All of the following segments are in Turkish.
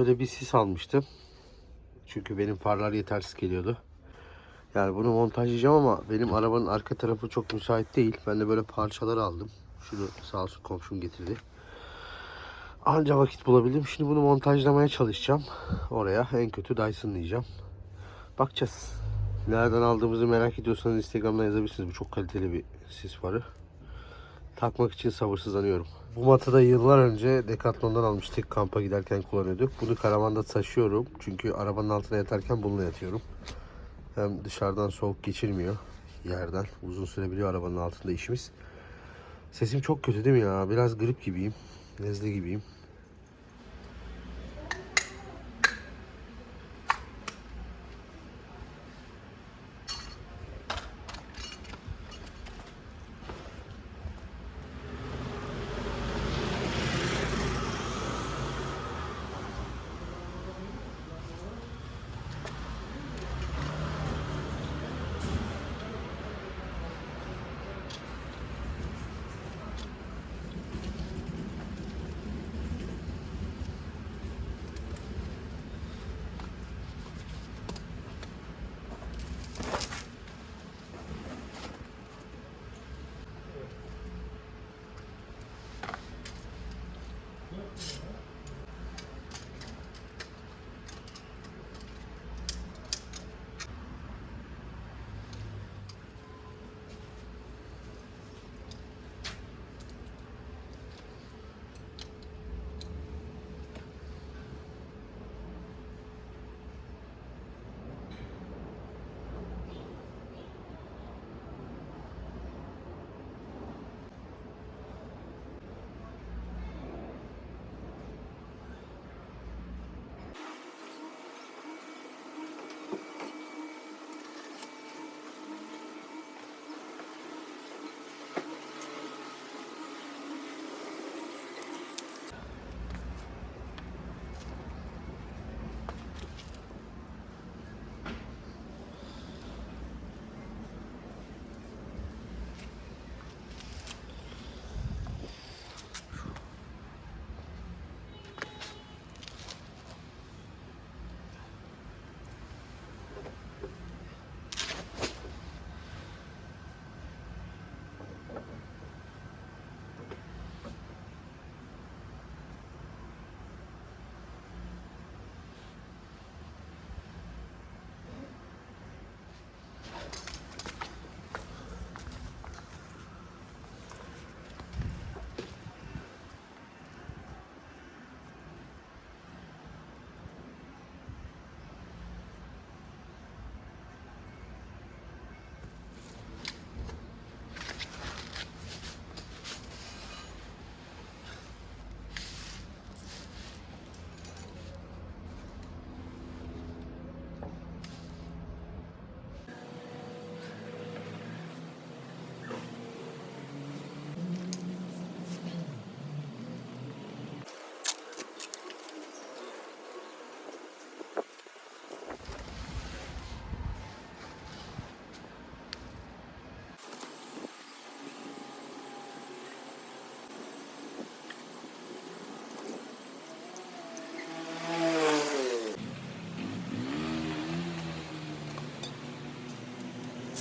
Böyle bir sis almıştım. Çünkü benim farlar yetersiz geliyordu. Yani bunu montajlayacağım ama benim arabanın arka tarafı çok müsait değil. Ben de böyle parçalar aldım. Şunu sağ olsun komşum getirdi. Anca vakit bulabildim. Şimdi bunu montajlamaya çalışacağım. Oraya en kötü Dyson diyeceğim. Bakacağız. Nereden aldığımızı merak ediyorsanız Instagram'dan yazabilirsiniz. Bu çok kaliteli bir sis farı. Takmak için sabırsızlanıyorum. Bu matı da yıllar önce Decathlon'dan almıştık. Kampa giderken kullanıyorduk. Bunu karavanda taşıyorum. Çünkü arabanın altına yatarken bununla yatıyorum. Hem dışarıdan soğuk geçirmiyor yerden. Uzun sürebiliyor arabanın altında işimiz. Sesim çok kötü değil mi ya? Biraz grip gibiyim. Nezle gibiyim.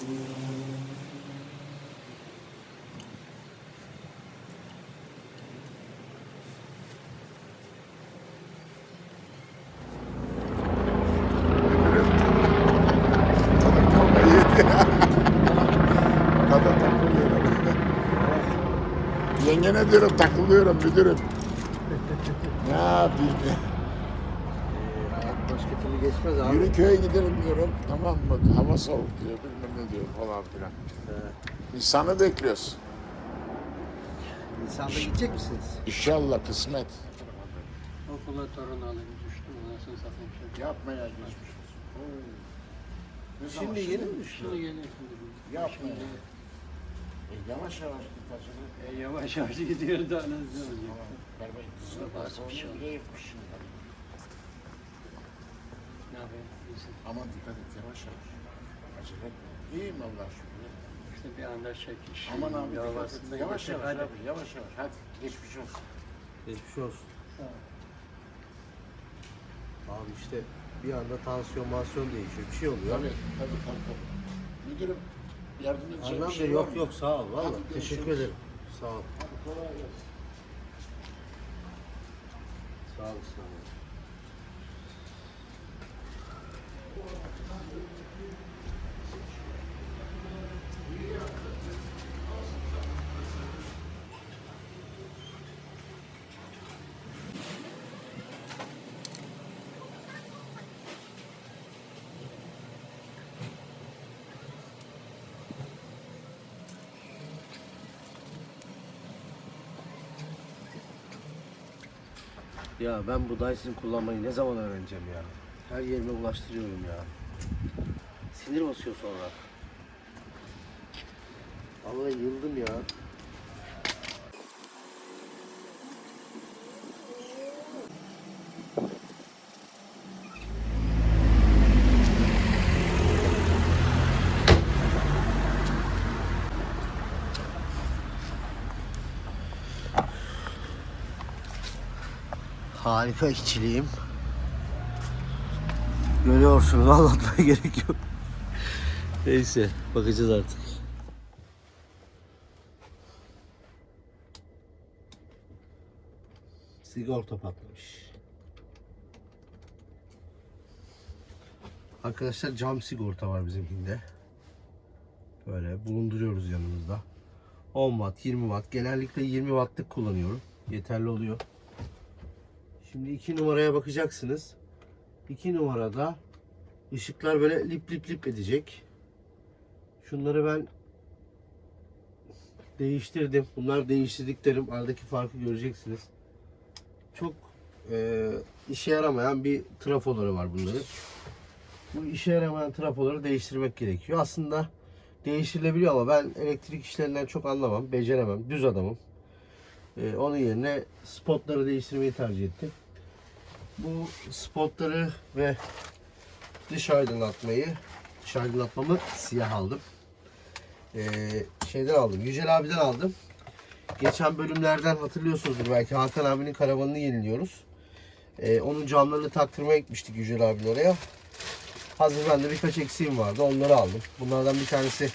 Yengene diyorum takılıyorum müdürüm. ne yapayım ya? Başka türlü geçmez abi. Yürü köye gidelim diyorum. Tamam mı? Hava soğuk diyor. Ne diyor falan filan. İnsanı bekliyoruz. Nisan'da gidecek misiniz? İnşallah kısmet. Okula torun alayım düştüm anasını satayım şey. Yapma ya geçmiş olsun. Şimdi yeni mi düştü? Şimdi geliyor şimdi. Yapma ya. Şimdi, E, yavaş yavaş git acele. E, yavaş yavaş gidiyor da nasıl olacak? Bir şey Onu oldu? bile yıkmışsın. Ne yapayım? Aman dikkat et yavaş yavaş. Acele etme. İyiyim Allah'a şükür. İşte bir anda çekiş. Aman abi dikkat davasında et. Yavaş gidecek. yavaş Hadi. abi. Yavaş yavaş. Hadi geçmiş olsun. Geçmiş olsun. Abi işte bir anda tansiyon mansiyon değişiyor. Bir şey oluyor. Tabii tabii tabii. tabii. Müdürüm yardım edeceğim Anlam bir şey var yok mı? yok sağ ol. Valla Hadi teşekkür görüşürüz. ederim. Sağ ol. Hadi kolay gelsin. Sağ olasın abi. Ya ben bu Dyson kullanmayı ne zaman öğreneceğim ya? Her yerime ulaştırıyorum ya. Sinir basıyor sonra. Vallahi yıldım ya. Harika işçiliğim. Görüyorsunuz anlatmaya gerek yok. Neyse bakacağız artık. Sigorta patlamış. Arkadaşlar cam sigorta var bizimkinde. Böyle bulunduruyoruz yanımızda. 10 watt, 20 watt. Genellikle 20 wattlık kullanıyorum. Yeterli oluyor. Şimdi iki numaraya bakacaksınız. İki numarada ışıklar böyle lip lip lip edecek. Şunları ben değiştirdim. Bunlar değiştirdiklerim. Aradaki farkı göreceksiniz. Çok e, işe yaramayan bir trafoları var bunların. Bu işe yaramayan trafoları değiştirmek gerekiyor. Aslında değiştirilebiliyor ama ben elektrik işlerinden çok anlamam. Beceremem. Düz adamım. E, onun yerine spotları değiştirmeyi tercih ettim. Bu spotları ve dış aydınlatmayı, dış aydınlatmamı siyah aldım. Ee, şeyden aldım, Yücel abiden aldım. Geçen bölümlerden hatırlıyorsunuzdur belki Hakan abinin karavanını yeniliyoruz. Ee, onun camlarını taktırmaya gitmiştik Yücel abinin oraya. Hazır bende birkaç eksiğim vardı onları aldım. Bunlardan bir tanesi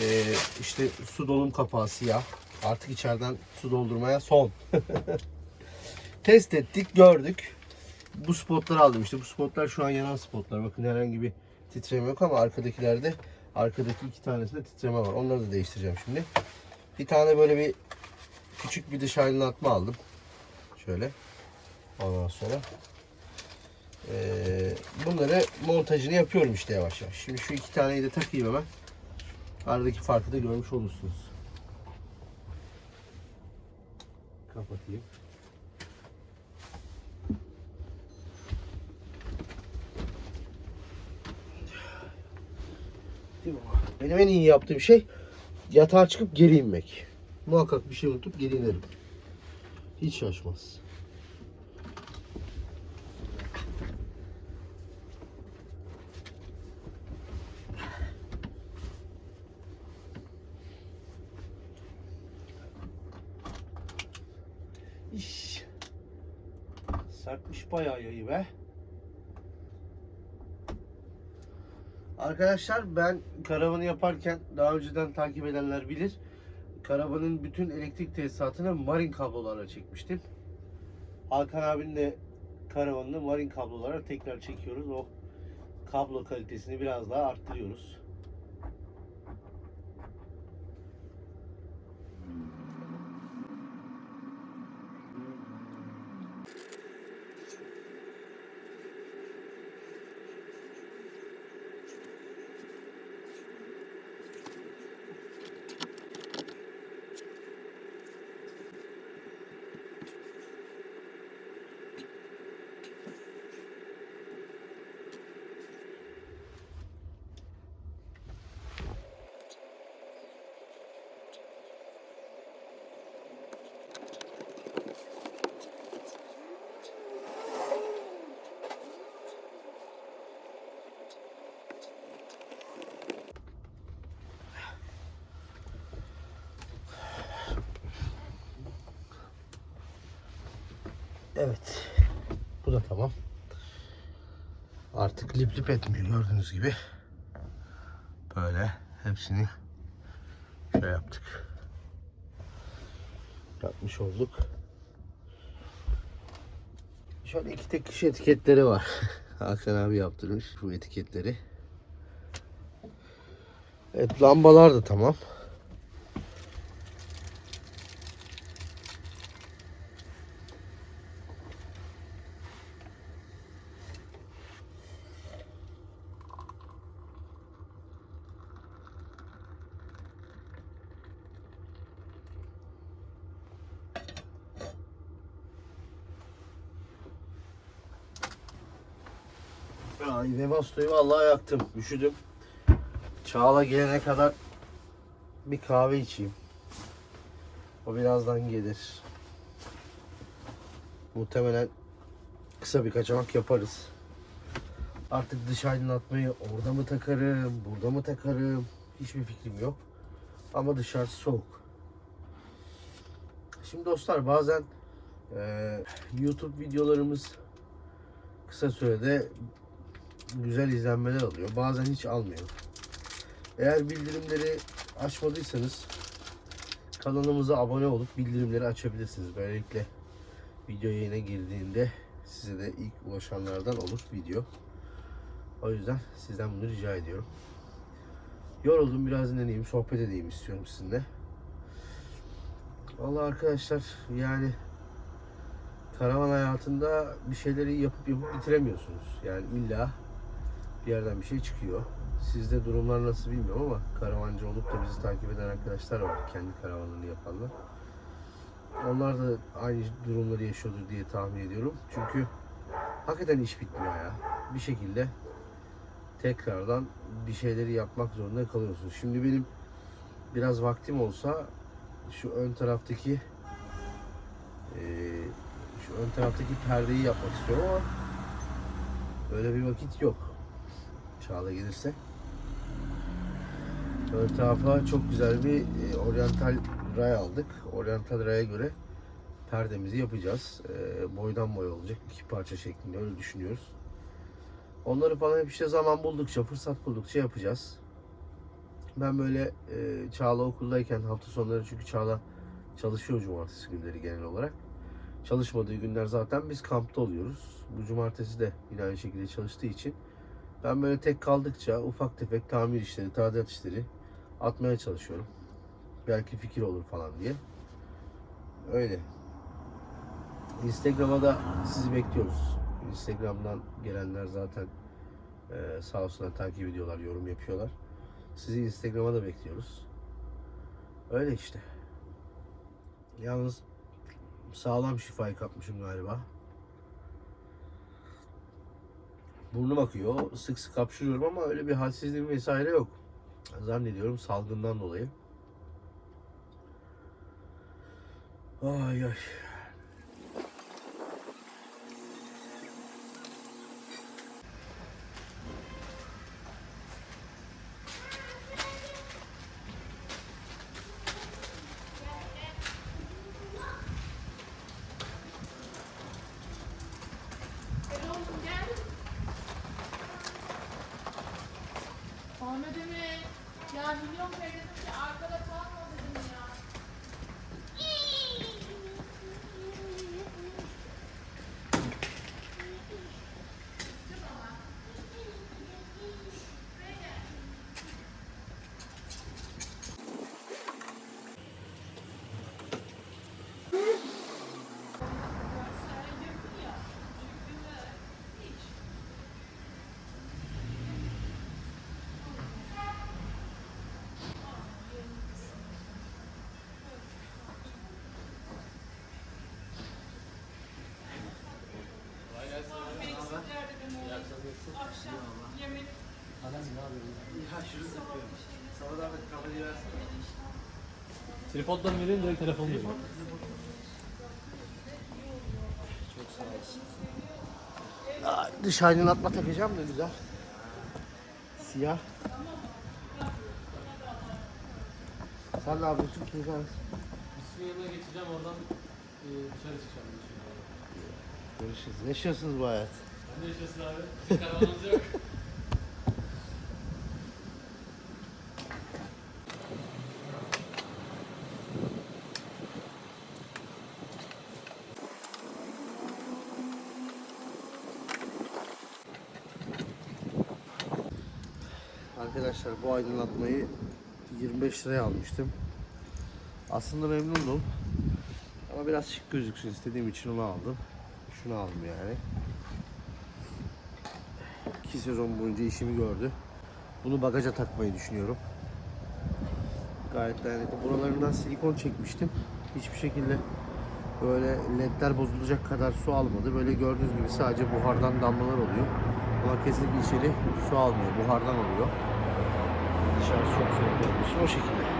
ee, işte su dolum kapağı siyah. Artık içeriden su doldurmaya son. Test ettik, gördük. Bu spotları aldım işte. Bu spotlar şu an yanan spotlar. Bakın herhangi bir titreme yok ama arkadakilerde arkadaki iki tanesinde titreme var. Onları da değiştireceğim şimdi. Bir tane böyle bir küçük bir dış aydınlatma aldım. Şöyle. Ondan sonra eee, bunları montajını yapıyorum işte yavaş yavaş. Şimdi şu iki taneyi de takayım hemen. Aradaki farkı da görmüş olursunuz. Kapatayım. Benim en iyi yaptığım şey yatağa çıkıp geri inmek. Muhakkak bir şey unutup geri inerim. Hiç şaşmaz. Arkadaşlar ben karavanı yaparken daha önceden takip edenler bilir. Karavanın bütün elektrik tesisatını marin kablolarla çekmiştim. Hakan abinin de karavanını marin kablolara tekrar çekiyoruz. O kablo kalitesini biraz daha arttırıyoruz. Evet. Bu da tamam. Artık lip lip etmiyor gördüğünüz gibi. Böyle hepsini şey yaptık. Yapmış olduk. Şöyle iki tek kişi etiketleri var. Hakan abi yaptırmış bu etiketleri. Evet lambalar da tamam. Ay Webasto'yu vallahi yaktım. Üşüdüm. Çağla gelene kadar bir kahve içeyim. O birazdan gelir. Muhtemelen kısa bir kaçamak yaparız. Artık dış aydınlatmayı orada mı takarım, burada mı takarım hiçbir fikrim yok. Ama dışarısı soğuk. Şimdi dostlar bazen eee, YouTube videolarımız kısa sürede güzel izlenmeler alıyor. Bazen hiç almıyor. Eğer bildirimleri açmadıysanız kanalımıza abone olup bildirimleri açabilirsiniz. Böylelikle video yayına girdiğinde size de ilk ulaşanlardan olur video. O yüzden sizden bunu rica ediyorum. Yoruldum biraz dinleneyim, sohbet edeyim istiyorum sizinle. Vallahi arkadaşlar yani karavan hayatında bir şeyleri yapıp yapıp bitiremiyorsunuz. Yani illa bir yerden bir şey çıkıyor. Sizde durumlar nasıl bilmiyorum ama karavancı olup da bizi takip eden arkadaşlar var. Kendi karavanını yapanlar. Onlar da aynı durumları yaşıyordur diye tahmin ediyorum. Çünkü hakikaten iş bitmiyor ya. Bir şekilde tekrardan bir şeyleri yapmak zorunda kalıyorsunuz. Şimdi benim biraz vaktim olsa şu ön taraftaki şu ön taraftaki perdeyi yapmak istiyorum ama öyle bir vakit yok. Çağla gelirse. Ön tarafa çok güzel bir e, oryantal ray aldık. Oryantal raya göre perdemizi yapacağız. E, boydan boya olacak. iki parça şeklinde öyle düşünüyoruz. Onları falan hep işte zaman buldukça, fırsat buldukça yapacağız. Ben böyle e, Çağla okuldayken hafta sonları çünkü Çağla çalışıyor cumartesi günleri genel olarak. Çalışmadığı günler zaten biz kampta oluyoruz. Bu cumartesi de yine aynı şekilde çalıştığı için ben böyle tek kaldıkça ufak tefek tamir işleri, tadilat işleri atmaya çalışıyorum. Belki fikir olur falan diye. Öyle. Instagram'a da sizi bekliyoruz. Instagram'dan gelenler zaten e, sağ olsunlar takip ediyorlar, yorum yapıyorlar. Sizi Instagram'a da bekliyoruz. Öyle işte. Yalnız sağlam şifayı kapmışım galiba. Burnum akıyor. Sık sık hapşırıyorum ama öyle bir halsizliğim vesaire yok. Zannediyorum salgından dolayı. Ay ay. Tripoddan vereyim direkt telefonu vereyim. Ay, Dış aydınlatma takacağım da güzel. Siyah. Sen ne yapıyorsun? Güzel. Yerine geçeceğim oradan e, dışarı çıkacağım. Görüşürüz. Yaşıyorsunuz bu hayat. Ne yaşasın abi? Yok. Arkadaşlar bu aydınlatmayı 25 liraya almıştım. Aslında memnundum. Ama biraz şık gözüksün istediğim için onu aldım. Şunu aldım yani. İki sezon boyunca işimi gördü. Bunu bagaja takmayı düşünüyorum. Gayet dayanıklı. Buralarından silikon çekmiştim. Hiçbir şekilde böyle ledler bozulacak kadar su almadı. Böyle gördüğünüz gibi sadece buhardan damlalar oluyor. Ama kesinlikle içeri su almıyor. Buhardan oluyor. Dışarısı çok soğuk o şekilde.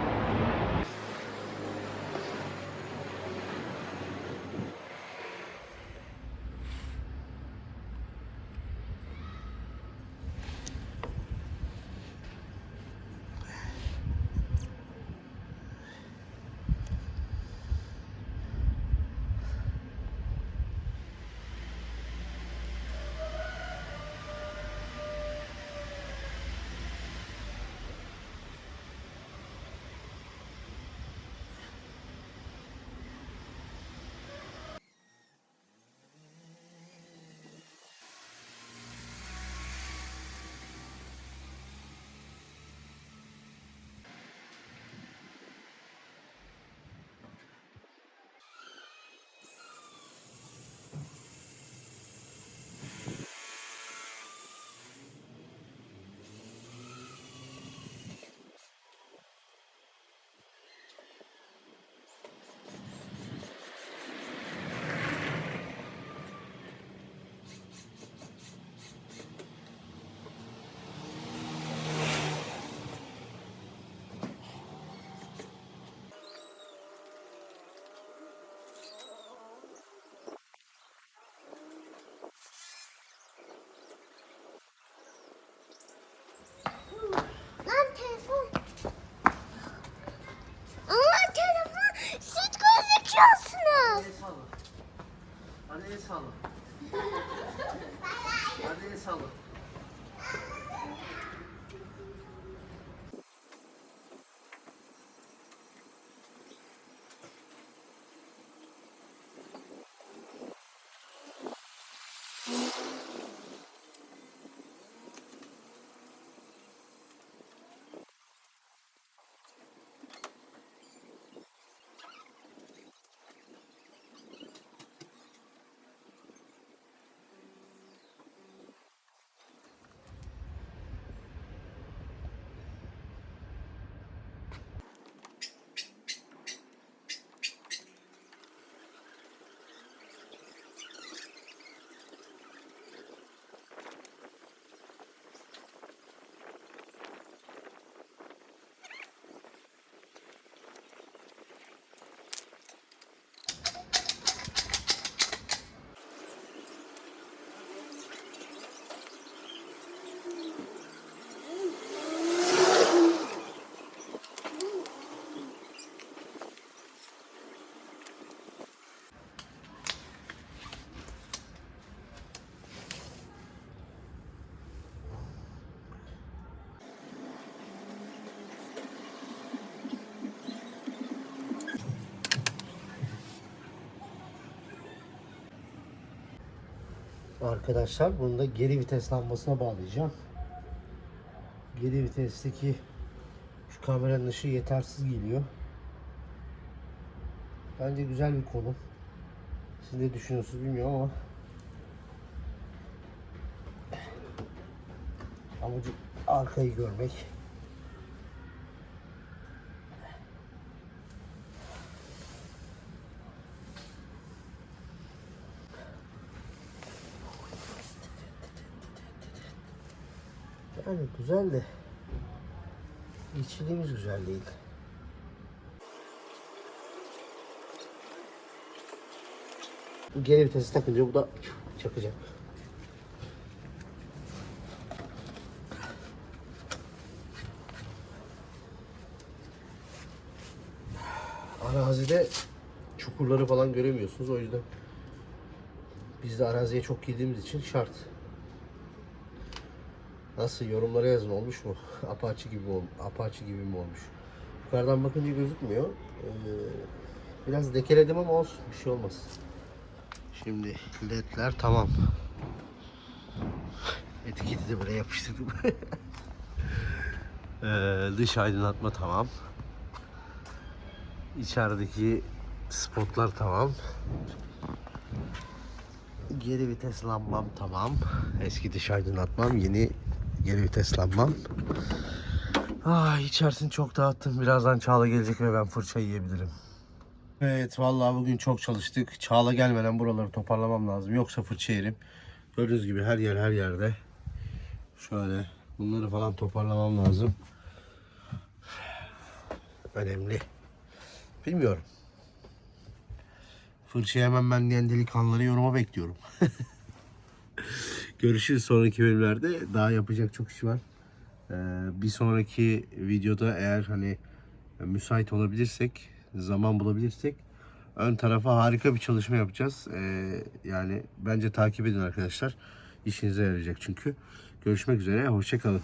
Salla. Hadi el Arkadaşlar bunu da geri vites lambasına bağlayacağım. Geri vitesteki şu kameranın ışığı yetersiz geliyor. Bence güzel bir konum. Siz ne düşünüyorsunuz bilmiyorum ama amacı arkayı görmek. Güzel de içiliğimiz güzel değil. Geri vitesi takınca bu da çakacak. Arazide çukurları falan göremiyorsunuz o yüzden biz de araziye çok girdiğimiz için şart. Nasıl yorumlara yazın olmuş mu? Apache gibi ol, Apache gibi mi olmuş? Yukarıdan bakınca gözükmüyor. Ee, biraz dekeledim ama olsun bir şey olmaz. Şimdi ledler tamam. Etiketi de buraya yapıştırdım. Ee, dış aydınlatma tamam. İçerideki spotlar tamam. Geri vites lambam tamam. Eski dış aydınlatmam, yeni geri vites lambam. Ah içerisini çok dağıttım. Birazdan Çağla gelecek ve ben fırça yiyebilirim. Evet vallahi bugün çok çalıştık. Çağla gelmeden buraları toparlamam lazım. Yoksa fırça yerim. Gördüğünüz gibi her yer her yerde. Şöyle bunları falan toparlamam lazım. Önemli. Bilmiyorum. Fırça yemem ben diyen delikanlıları yoruma bekliyorum. Görüşürüz sonraki bölümlerde. Daha yapacak çok iş var. Ee, bir sonraki videoda eğer hani müsait olabilirsek, zaman bulabilirsek ön tarafa harika bir çalışma yapacağız. Ee, yani bence takip edin arkadaşlar. İşinize yarayacak çünkü. Görüşmek üzere. Hoşçakalın.